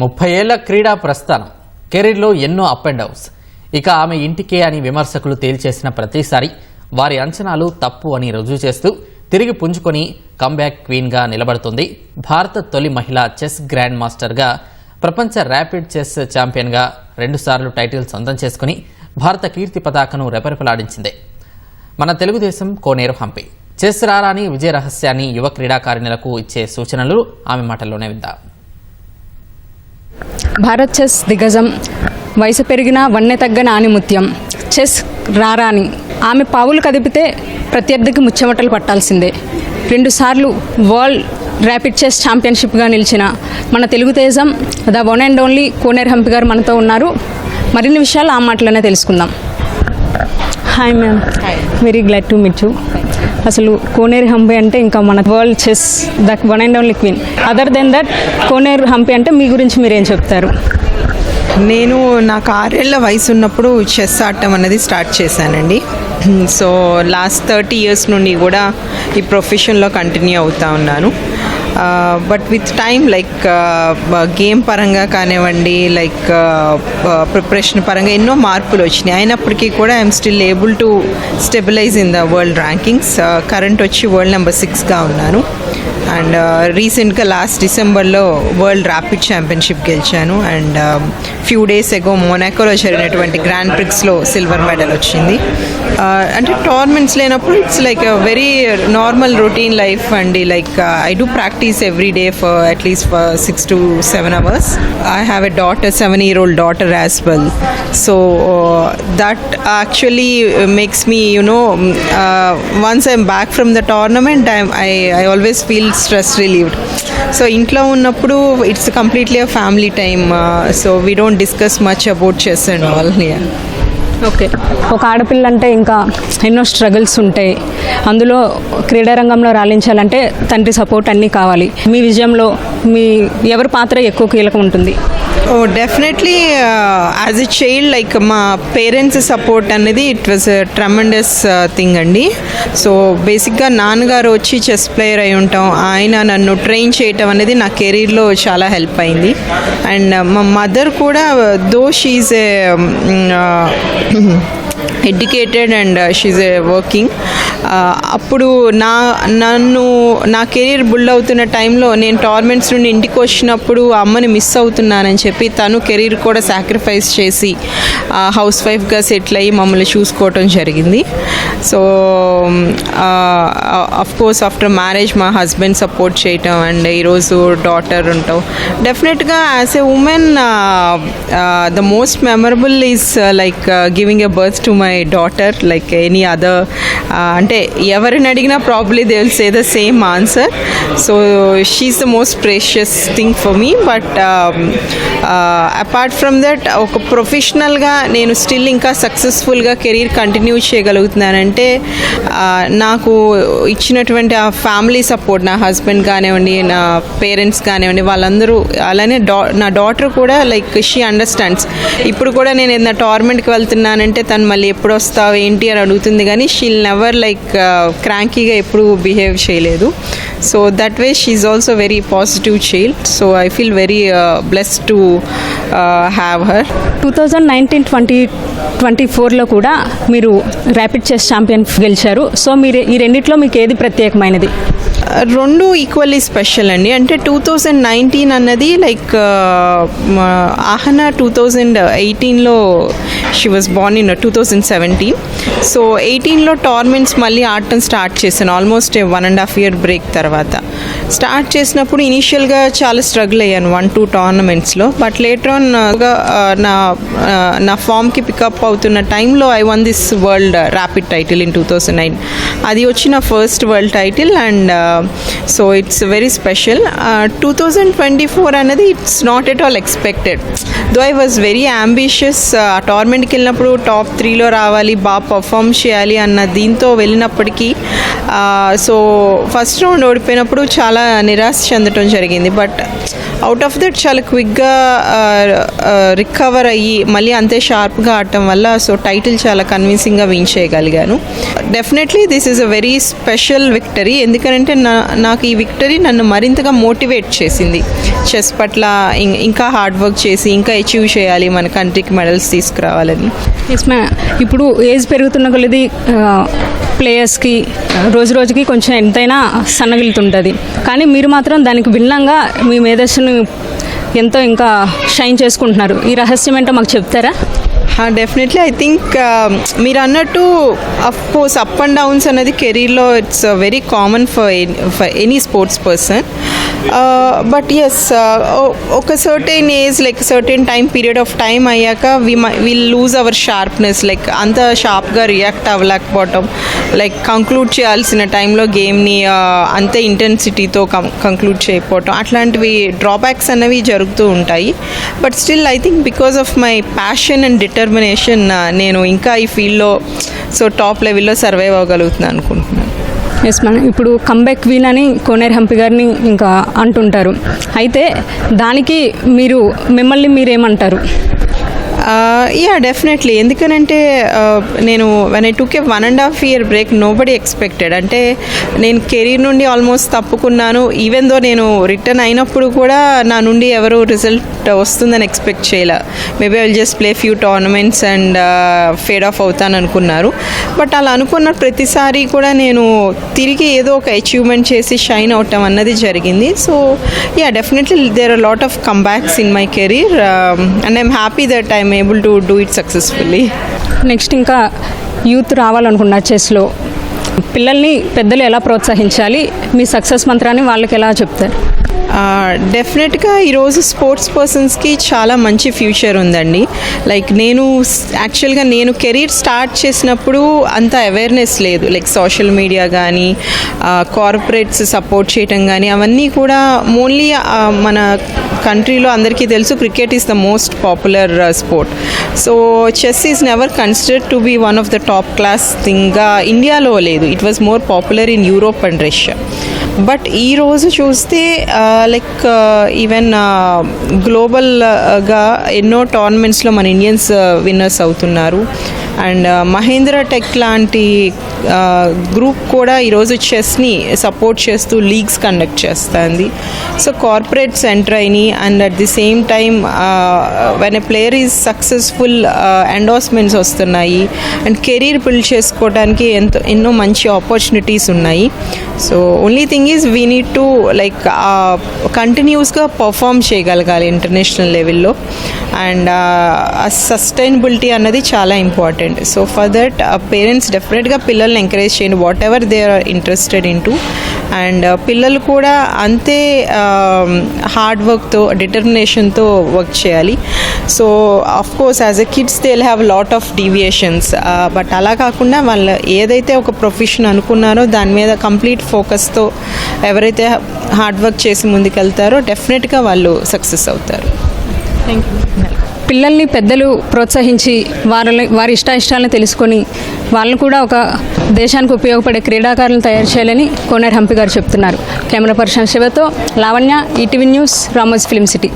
ముప్పై ఏళ్ళ క్రీడా ప్రస్థానం. కెరీర్లో ఎన్నో అప్ అండ్ డౌన్స్. ఇక ఆమె ఇంటికే అని విమర్శకులు తేల్చేసిన ప్రతిసారి వారి అంచనాలు తప్పు అని రుజువు చేస్తూ తిరిగి పుంజుకొని కంబ్యాక్ క్వీన్గా నిలబడుతుంది. భారత తొలి మహిళా చెస్ గ్రాండ్ మాస్టర్గా ప్రపంచ ర్యాపిడ్ చెస్ ఛాంపియన్గా రెండుసార్లు టైటిల్ సొంతం చేసుకుని భారత కీర్తి పతాకను రెపరెపలాడించింది. మన తెలుగుదేశం కోనేరు హంపి. చెస్ రారాని విజయ రహస్యాన్ని యువ క్రీడాకారిణులకు ఇచ్చే సూచనలు ఆమె మాటల్లోనే విద్దాం భారత్ చెస్ దిగ్గజం. వయసు పెరిగిన వన్నె తగ్గని ఆనిముత్యం చెస్ రారాని. ఆమె పావులు కదిపితే ప్రత్యర్థికి ముచ్చెమటలు పట్టాల్సిందే. రెండుసార్లు వరల్డ్ ర్యాపిడ్ చెస్ ఛాంపియన్షిప్గా నిలిచిన మన తెలుగు తేజం the one and only Koneru Humpy garu మనతో ఉన్నారు. మరిన్ని విషయాలు ఆ మాటలోనే తెలుసుకుందాం. Hi ma'am. Very glad to meet you. అసలు కోనేరు హంపి అంటే ఇంకా మన world chess the one and only queen. Other than that Koneru Humpy అంటే మీ గురించి మీరేం చెప్తారు? నేను నాకు ఆరేళ్ళ వయసు ఉన్నప్పుడు చెస్ ఆడటం అనేది స్టార్ట్ చేశానండి. సో లాస్ట్ థర్టీ ఇయర్స్ నుండి కూడా ఈ ప్రొఫెషన్లో కంటిన్యూ అవుతా ఉన్నాను. But with time like game పరంగా కానివ్వండి లైక్ ప్రిపరేషన్ పరంగా ఎన్నో మార్పులు వచ్చినాయి అయినప్పటికీ కూడా I'm still able to stabilise in the world rankings current వచ్చి వరల్డ్ నెంబర్ సిక్స్గా ఉన్నాను అండ్ రీసెంట్గా లాస్ట్ డిసెంబర్లో వరల్డ్ ర్యాపిడ్ ఛాంపియన్షిప్ గెలిచాను అండ్ ఫ్యూ డేస్ ఎగో మొనాకోలో జరిగినటువంటి గ్రాండ్ ప్రిక్స్లో సిల్వర్ మెడల్ వచ్చింది అంటే టోర్నమెంట్స్ లేనప్పుడు it's like very normal routine life అండి. Like I do practice every day for at least for six to seven hours I have a daughter seven year old daughter as well so that actually makes me you know once I'm back from the tournament I I always feel stress relieved so ఇంట్లో ఉన్నప్పుడు it's completely uh family time so we don't discuss much about chess and all okay. ఒక ఆడపిల్ల అంటే ఇంకా ఎన్నో struggles ఉంటాయి. అందులో క్రీడారంగంలో రాణించాలంటే తండ్రి సపోర్ట్ అన్నీ కావాలి. మీ విజయంలో మీ ఎవరి పాత్ర ఎక్కువ కీలకం ఉంటుంది? ఓ definitely as a child like మా పేరెంట్స్ సపోర్ట్ అనేది ఇట్ వాజ్ ట్రమండస్ థింగ్ అండి. సో బేసిక్గా నాన్నగారు వచ్చి చెస్ ప్లేయర్ అయి ఉంటాం. ఆయన నన్ను ట్రైన్ చేయటం అనేది నా కెరీర్లో చాలా హెల్ప్ అయింది. అండ్ uh, మా మదర్ కూడా though she's a educated and she's working అప్పుడు నా నన్ను నా కెరీర్ బుల్డ్ అవుతున్న టైంలో నేను టోర్నమెంట్స్ నుండి ఇంటికి వచ్చినప్పుడు అమ్మని మిస్ అవుతున్నానని చెప్పి తను కెరీర్ కూడా సాక్రిఫైస్ చేసి హౌస్ వైఫ్గా సెటిల్ అయ్యి మమ్మల్ని చూసుకోవటం జరిగింది. So of course after marriage మా హస్బెండ్ సపోర్ట్ చేయటం అండ్ ఈరోజు డాటర్ ఉంటాం డెఫినెట్గా as a woman the most memorable is like giving a birth to my daughter like any other అంటే ఎవరిని అడిగినా probably they will say the same answer so she's the most precious thing for me but apart from that ఒక ప్రొఫెషనల్గా నేను still ఇంకా సక్సెస్ఫుల్గా career continue చేయగలుగుతున్నానంటే నాకు ఇచ్చినటువంటి ఆ ఫ్యామిలీ సపోర్ట్ నా హస్బెండ్ కానివ్వండి నా పేరెంట్స్ కానివ్వండి వాళ్ళందరూ అలానే డా నా డాటర్ కూడా లైక్ షీ అండర్స్టాండ్స్ ఇప్పుడు కూడా నేను ఏదైనా టోర్నమెంట్కి వెళ్తున్నానంటే తను మళ్ళీ ఎప్పుడు వస్తావు ఏంటి అని అడుగుతుంది కానీ షీల్ నెవర్ లైక్ క్రాంకీగా ఎప్పుడు బిహేవ్ చేయలేదు. So that way she's also very positive child so I feel very bless to have her two thousand nineteen twenty twenty ఫోర్లో కూడా మీరు ర్యాపిడ్ చెస్ ఛాంపియన్ గెలిచారు. సో మీరు ఈ రెండిట్లో మీకు ఏది ప్రత్యేకమైనది? రెండు ఈక్వల్లీ స్పెషల్ అండి. అంటే టూ థౌజండ్ నైన్టీన్ అన్నది లైక్ ఆహనా టూ థౌజండ్ ఎయిటీన్లో she was born in two thousand seventeen so ఎయిటీన్లో టోర్నమెంట్స్ మళ్ళీ ఆడటం స్టార్ట్ చేశాను. Almost one and half year break తర్వాత. స్టార్ట్ చేసినప్పుడు ఇనీషియల్గా చాలా స్ట్రగుల్ అయ్యాను వన్ టూ టోర్నమెంట్స్లో బట్ లేటర్ ఆన్ నా నా ఫామ్కి పికప్ అవుతున్న టైంలో I won this world rapid title in two thousand nine అది వచ్చిన first world title and so it's very special two thousand twenty four అనేది it's not at all expected though I was very ambitious ఆ టోర్నమెంట్కి వెళ్ళినప్పుడు top త్రీలో రావాలి బాగా perform చేయాలి అన్న దీంతో వెళ్ళినప్పటికీ సో ఫస్ట్ రౌండ్ ఓడిపోయినప్పుడు చాలా నిరాశ చెందటం జరిగింది. బట్ అవుట్ ఆఫ్ దట్ చాలా క్విక్గా రికవర్ అయ్యి మళ్ళీ అంతే షార్ప్గా ఆడటం వల్ల సో టైటిల్ చాలా కన్విన్సింగ్గా విన్ చేయగలిగాను. Definitely this is a very special victory ఎందుకంటే నా నాకు ఈ విక్టరీ నన్ను మరింతగా మోటివేట్ చేసింది. చెస్ పట్ల ఇంకా హార్డ్ వర్క్ చేసి ఇంకా అచీవ్ చేయాలి మన కంట్రీకి మెడల్స్ తీసుకురావాలని. ఎస్ మ్యామ్ ఇప్పుడు ఏజ్ పెరుగుతున్న కొలది ప్లేయర్స్కి రోజు రోజుకి కొంచెం ఎంతైనా సన్నగిలుతుంటుంది కానీ మీరు మాత్రం దానికి భిన్నంగా మీ మేధస్సును ఎంతో ఇంకా షైన్ చేసుకుంటున్నారు. ఈ రహస్యం ఏంటో మాకు చెప్తారా? డెఫినెట్లీ. ఐ థింక్ మీరు అన్నట్టు of course up and downs అనేది కెరీర్లో it's very common for for any sports person but yes ఒక certain age like certain time period of time అయ్యాక we will lose our sharpness like అంత షార్ప్గా react అవ్వలేకపోవటం. Like conclude చేయాల్సిన టైంలో గేమ్ని అంతే ఇంటెన్సిటీతో కంక్లూడ్ చేయకపోవటం. అట్లాంటివి డ్రాబ్యాక్స్ అనేవి జరుగుతూ ఉంటాయి. But still I think because of my passion and determination నేను ఇంకా ఈ ఫీల్డ్లో సో టాప్ లెవెల్లో సర్వైవ్ అవ్వగలుగుతున్నాను అనుకుంటున్నాను. ఎస్ మ్యామ్ ఇప్పుడు కంబ్యాక్ వీల్ అని కోనేరు హంపి గారిని ఇంకా అంటుంటారు. అయితే దానికి మీరు మిమ్మల్ని మీరేమంటారు? యా డెఫినెట్లీ ఎందుకనంటే నేను when I took a one and half year break nobody expected అంటే నేను కెరీర్ నుండి ఆల్మోస్ట్ తప్పుకున్నాను. ఈవెన్ దో నేను రిటర్న్ అయినప్పుడు కూడా నా నుండి ఎవరు రిజల్ట్ వస్తుందని ఎక్స్పెక్ట్ చేయలే. Maybe I will just play few tournaments and fade off అవుతాను అనుకున్నారు. బట్ అలా అనుకున్న ప్రతిసారి కూడా నేను తిరిగి ఏదో ఒక అచీవ్మెంట్ చేసి షైన్ అవటం అన్నది జరిగింది. So yeah definitely there are lot of comebacks in my career and I'm happy that I'm able to do it successfully. Next ఇంకా యూత్ రావాలనుకున్నా చెస్లో. పిల్లల్ని పెద్దలు ఎలా ప్రోత్సహించాలి? మీ సక్సెస్ మంత్రాన్ని వాళ్ళకి ఎలా చెప్తారు? డెఫినెట్గా ఈరోజు స్పోర్ట్స్ పర్సన్స్కి చాలా మంచి ఫ్యూచర్ ఉందండి. లైక్ నేను యాక్చువల్గా నేను కెరీర్ స్టార్ట్ చేసినప్పుడు అంత అవేర్నెస్ లేదు. లైక్ సోషల్ మీడియా కానీ కార్పొరేట్స్ సపోర్ట్ చేయటం కానీ అవన్నీ కూడా ఓన్లీ మన కంట్రీలో అందరికీ తెలుసు cricket is the most popular sport so chess is never considered to be one of the top class థింగ్గా ఇండియాలో లేదు. It was more popular in Europe and Russia but ఈ రోజు చూస్తే లైక్ ఈవెన్ గ్లోబల్గా ఎన్నో టోర్నమెంట్స్లో మన ఇండియన్స్ విన్నర్స్ అవుతున్నారు. అండ్ మహేంద్ర టెక్ లాంటి గ్రూప్ కూడా ఈరోజు చెస్ని సపోర్ట్ చేస్తూ లీగ్స్ కండక్ట్ చేస్తుంది. సో కార్పొరేట్ సెంటర్ అయినాయి and at the same time when a player is successful endorsements వస్తున్నాయి. అండ్ కెరీర్ బిల్డ్ చేసుకోవడానికి ఎంతో ఎన్నో మంచి ఆపర్చునిటీస్ ఉన్నాయి. So only thing is we need to like కంటిన్యూస్గా పర్ఫామ్ చేయగలగాలి ఇంటర్నేషనల్ లెవెల్లో అండ్ సస్టైనబిలిటీ అన్నది చాలా important so for that parents డెఫినెట్గా పిల్లల్ని ఎంకరేజ్ చేయండి whatever they are interested in to and పిల్లలు కూడా అంతే హార్డ్ వర్క్తో డిటర్మినేషన్తో వర్క్ చేయాలి. So of course as a kids they have lot of deviations but అలా కాకుండా వాళ్ళు ఏదైతే ఒక ప్రొఫెషన్ అనుకున్నారో దాని మీద కంప్లీట్ ఫోకస్తో ఎవరైతే హార్డ్ వర్క్ చేసి ముందుకెళ్తారో డెఫినెట్గా వాళ్ళు సక్సెస్ అవుతారు. థ్యాంక్ యూ పిల్లల్ని పెద్దలు ప్రోత్సహించి వారి వారి ఇష్టాయిష్టాలను తెలుసుకొని వాళ్ళని కూడా ఒక దేశానికి ఉపయోగపడే క్రీడాకారులను తయారు చేయాలని కోనేరు హంపి గారు చెప్తున్నారు. Camera person శివతో Lavanya ETV news Ramoji film city.